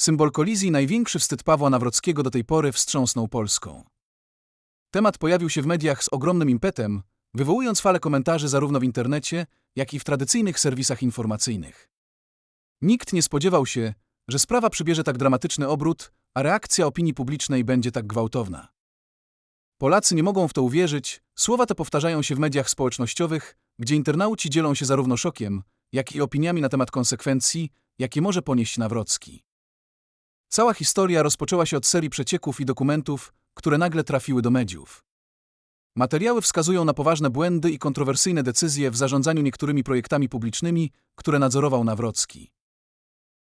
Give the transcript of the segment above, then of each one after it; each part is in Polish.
Symbol kolizji największy wstyd Pawła Nawrockiego do tej pory wstrząsnął Polską. Temat pojawił się w mediach z ogromnym impetem, wywołując falę komentarzy zarówno w internecie, jak i w tradycyjnych serwisach informacyjnych. Nikt nie spodziewał się, że sprawa przybierze tak dramatyczny obrót, a reakcja opinii publicznej będzie tak gwałtowna. Polacy nie mogą w to uwierzyć, słowa te powtarzają się w mediach społecznościowych, gdzie internauci dzielą się zarówno szokiem, jak i opiniami na temat konsekwencji, jakie może ponieść Nawrocki. Cała historia rozpoczęła się od serii przecieków i dokumentów, które nagle trafiły do mediów. Materiały wskazują na poważne błędy i kontrowersyjne decyzje w zarządzaniu niektórymi projektami publicznymi, które nadzorował Nawrocki.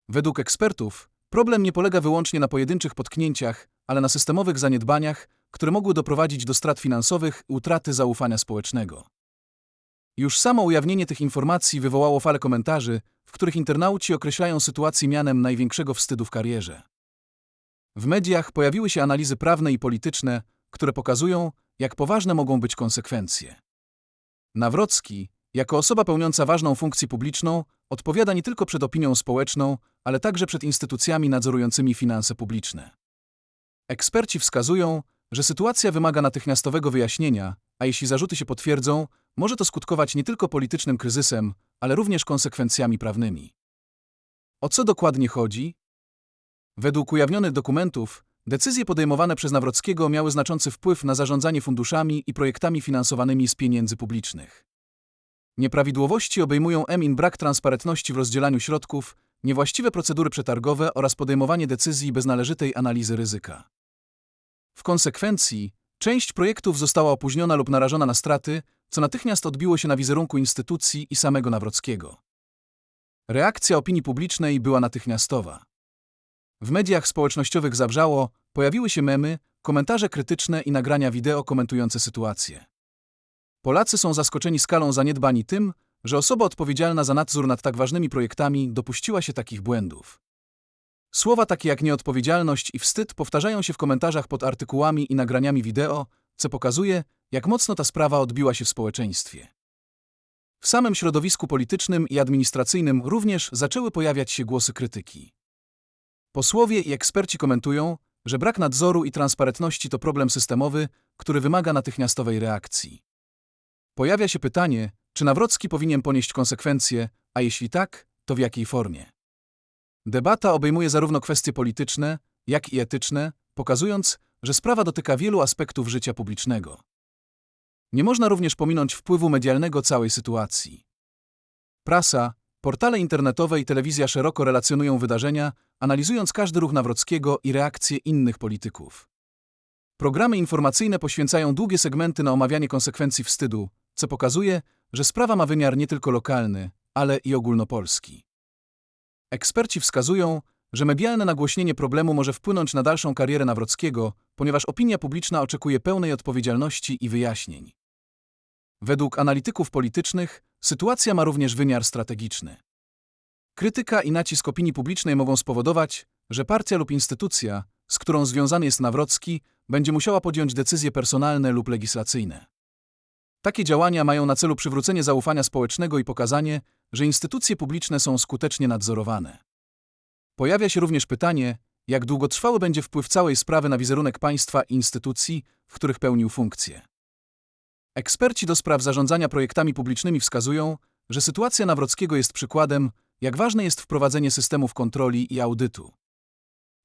Według ekspertów, problem nie polega wyłącznie na pojedynczych potknięciach, ale na systemowych zaniedbaniach, które mogły doprowadzić do strat finansowych i utraty zaufania społecznego. Już samo ujawnienie tych informacji wywołało falę komentarzy, w których internauci określają sytuację mianem największego wstydu w karierze. W mediach pojawiły się analizy prawne i polityczne, które pokazują, jak poważne mogą być konsekwencje. Nawrocki, jako osoba pełniąca ważną funkcję publiczną, odpowiada nie tylko przed opinią społeczną, ale także przed instytucjami nadzorującymi finanse publiczne. Eksperci wskazują, że sytuacja wymaga natychmiastowego wyjaśnienia, a jeśli zarzuty się potwierdzą, może to skutkować nie tylko politycznym kryzysem, ale również konsekwencjami prawnymi. O co dokładnie chodzi? Według ujawnionych dokumentów, decyzje podejmowane przez Nawrockiego miały znaczący wpływ na zarządzanie funduszami i projektami finansowanymi z pieniędzy publicznych. Nieprawidłowości obejmują emin brak transparentności w rozdzielaniu środków, niewłaściwe procedury przetargowe oraz podejmowanie decyzji bez należytej analizy ryzyka. W konsekwencji, część projektów została opóźniona lub narażona na straty, co natychmiast odbiło się na wizerunku instytucji i samego Nawrockiego. Reakcja opinii publicznej była natychmiastowa. W mediach społecznościowych zabrzało, pojawiły się memy, komentarze krytyczne i nagrania wideo komentujące sytuację. Polacy są zaskoczeni skalą zaniedbań i tym, że osoba odpowiedzialna za nadzór nad tak ważnymi projektami dopuściła się takich błędów. Słowa takie jak nieodpowiedzialność i wstyd powtarzają się w komentarzach pod artykułami i nagraniami wideo, co pokazuje, jak mocno ta sprawa odbiła się w społeczeństwie. W samym środowisku politycznym i administracyjnym również zaczęły pojawiać się głosy krytyki. Posłowie i eksperci komentują, że brak nadzoru i transparentności to problem systemowy, który wymaga natychmiastowej reakcji. Pojawia się pytanie, czy Nawrocki powinien ponieść konsekwencje, a jeśli tak, to w jakiej formie. Debata obejmuje zarówno kwestie polityczne, jak i etyczne, pokazując, że sprawa dotyka wielu aspektów życia publicznego. Nie można również pominąć wpływu medialnego całej sytuacji. Prasa, portale internetowe i telewizja szeroko relacjonują wydarzenia, analizując każdy ruch Nawrockiego i reakcje innych polityków. Programy informacyjne poświęcają długie segmenty na omawianie konsekwencji wstydu, co pokazuje, że sprawa ma wymiar nie tylko lokalny, ale i ogólnopolski. Eksperci wskazują, że medialne nagłośnienie problemu może wpłynąć na dalszą karierę Nawrockiego, ponieważ opinia publiczna oczekuje pełnej odpowiedzialności i wyjaśnień. Według analityków politycznych sytuacja ma również wymiar strategiczny. Krytyka i nacisk opinii publicznej mogą spowodować, że partia lub instytucja, z którą związany jest Nawrocki, będzie musiała podjąć decyzje personalne lub legislacyjne. Takie działania mają na celu przywrócenie zaufania społecznego i pokazanie, że instytucje publiczne są skutecznie nadzorowane. Pojawia się również pytanie, jak długotrwały będzie wpływ całej sprawy na wizerunek państwa i instytucji, w których pełnił funkcję. Eksperci do spraw zarządzania projektami publicznymi wskazują, że sytuacja Nawrockiego jest przykładem, jak ważne jest wprowadzenie systemów kontroli i audytu.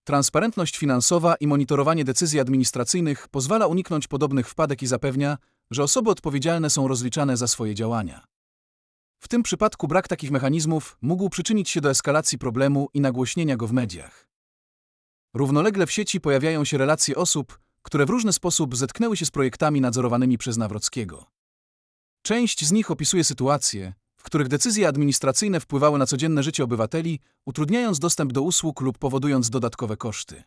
Transparentność finansowa i monitorowanie decyzji administracyjnych pozwala uniknąć podobnych wpadek i zapewnia, że osoby odpowiedzialne są rozliczane za swoje działania. W tym przypadku brak takich mechanizmów mógł przyczynić się do eskalacji problemu i nagłośnienia go w mediach. Równolegle w sieci pojawiają się relacje osób, które w różny sposób zetknęły się z projektami nadzorowanymi przez Nawrockiego. Część z nich opisuje sytuacje, w których decyzje administracyjne wpływały na codzienne życie obywateli, utrudniając dostęp do usług lub powodując dodatkowe koszty.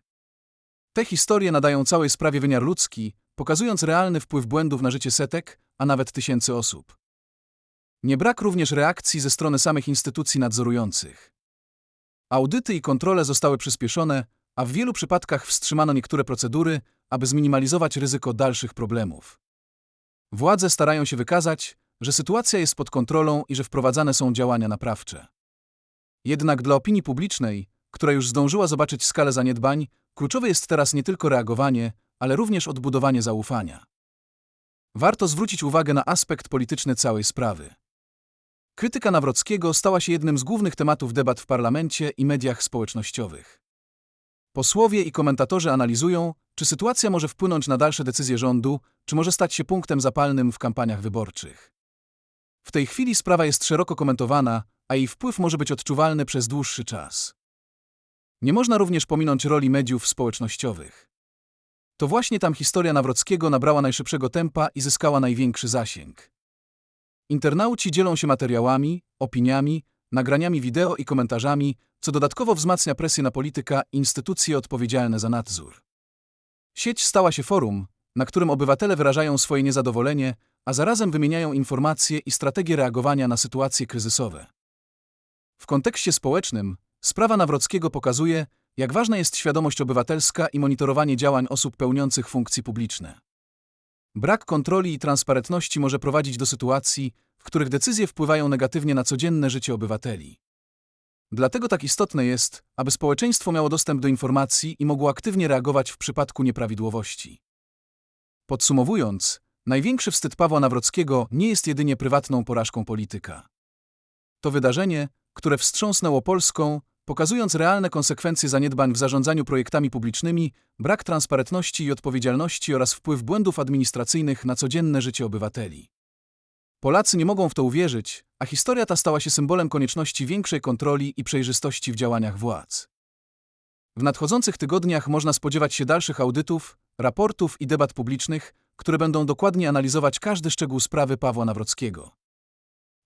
Te historie nadają całej sprawie wymiar ludzki, pokazując realny wpływ błędów na życie setek, a nawet tysięcy osób. Nie brak również reakcji ze strony samych instytucji nadzorujących. Audyty i kontrole zostały przyspieszone, a w wielu przypadkach wstrzymano niektóre procedury, aby zminimalizować ryzyko dalszych problemów. Władze starają się wykazać, że sytuacja jest pod kontrolą i że wprowadzane są działania naprawcze. Jednak dla opinii publicznej która już zdążyła zobaczyć skalę zaniedbań, kluczowe jest teraz nie tylko reagowanie, ale również odbudowanie zaufania. Warto zwrócić uwagę na aspekt polityczny całej sprawy. Krytyka Nawrockiego stała się jednym z głównych tematów debat w parlamencie i mediach społecznościowych. Posłowie i komentatorzy analizują, czy sytuacja może wpłynąć na dalsze decyzje rządu, czy może stać się punktem zapalnym w kampaniach wyborczych. W tej chwili sprawa jest szeroko komentowana, a jej wpływ może być odczuwalny przez dłuższy czas. Nie można również pominąć roli mediów społecznościowych. To właśnie tam historia Nawrockiego nabrała najszybszego tempa i zyskała największy zasięg. Internauci dzielą się materiałami, opiniami, nagraniami wideo i komentarzami, co dodatkowo wzmacnia presję na polityka i instytucje odpowiedzialne za nadzór. Sieć stała się forum, na którym obywatele wyrażają swoje niezadowolenie, a zarazem wymieniają informacje i strategie reagowania na sytuacje kryzysowe. W kontekście społecznym sprawa Nawrockiego pokazuje, jak ważna jest świadomość obywatelska i monitorowanie działań osób pełniących funkcje publiczne. Brak kontroli i transparentności może prowadzić do sytuacji, w których decyzje wpływają negatywnie na codzienne życie obywateli. Dlatego tak istotne jest, aby społeczeństwo miało dostęp do informacji i mogło aktywnie reagować w przypadku nieprawidłowości. Podsumowując, największy wstyd Pawła Nawrockiego nie jest jedynie prywatną porażką polityka. To wydarzenie, które wstrząsnęło Polską, pokazując realne konsekwencje zaniedbań w zarządzaniu projektami publicznymi, brak transparentności i odpowiedzialności oraz wpływ błędów administracyjnych na codzienne życie obywateli. Polacy nie mogą w to uwierzyć, a historia ta stała się symbolem konieczności większej kontroli i przejrzystości w działaniach władz. W nadchodzących tygodniach można spodziewać się dalszych audytów, raportów i debat publicznych, które będą dokładnie analizować każdy szczegół sprawy Pawła Nawrockiego.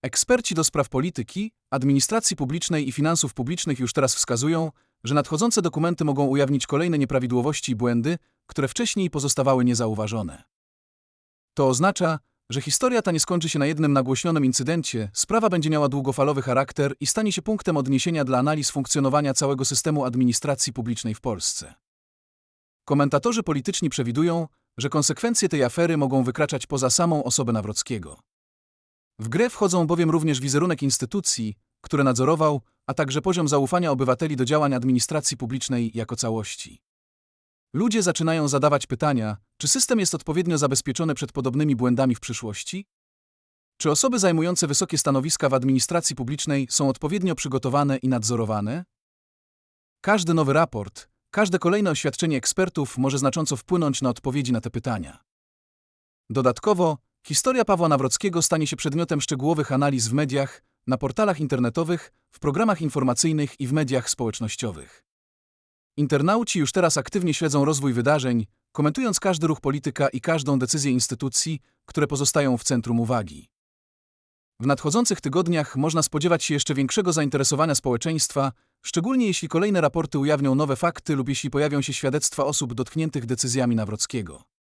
Eksperci do spraw polityki, administracji publicznej i finansów publicznych już teraz wskazują, że nadchodzące dokumenty mogą ujawnić kolejne nieprawidłowości i błędy, które wcześniej pozostawały niezauważone. To oznacza, że historia ta nie skończy się na jednym nagłośnionym incydencie, sprawa będzie miała długofalowy charakter i stanie się punktem odniesienia dla analiz funkcjonowania całego systemu administracji publicznej w Polsce. Komentatorzy polityczni przewidują, że konsekwencje tej afery mogą wykraczać poza samą osobę Nawrockiego. W grę wchodzą bowiem również wizerunek instytucji, które nadzorował, a także poziom zaufania obywateli do działań administracji publicznej jako całości. Ludzie zaczynają zadawać pytania, czy system jest odpowiednio zabezpieczony przed podobnymi błędami w przyszłości? Czy osoby zajmujące wysokie stanowiska w administracji publicznej są odpowiednio przygotowane i nadzorowane? Każdy nowy raport, każde kolejne oświadczenie ekspertów może znacząco wpłynąć na odpowiedzi na te pytania. Dodatkowo, historia Pawła Nawrockiego stanie się przedmiotem szczegółowych analiz w mediach, na portalach internetowych, w programach informacyjnych i w mediach społecznościowych. Internauci już teraz aktywnie śledzą rozwój wydarzeń, komentując każdy ruch polityka i każdą decyzję instytucji, które pozostają w centrum uwagi. W nadchodzących tygodniach można spodziewać się jeszcze większego zainteresowania społeczeństwa, szczególnie jeśli kolejne raporty ujawnią nowe fakty lub jeśli pojawią się świadectwa osób dotkniętych decyzjami Nawrockiego.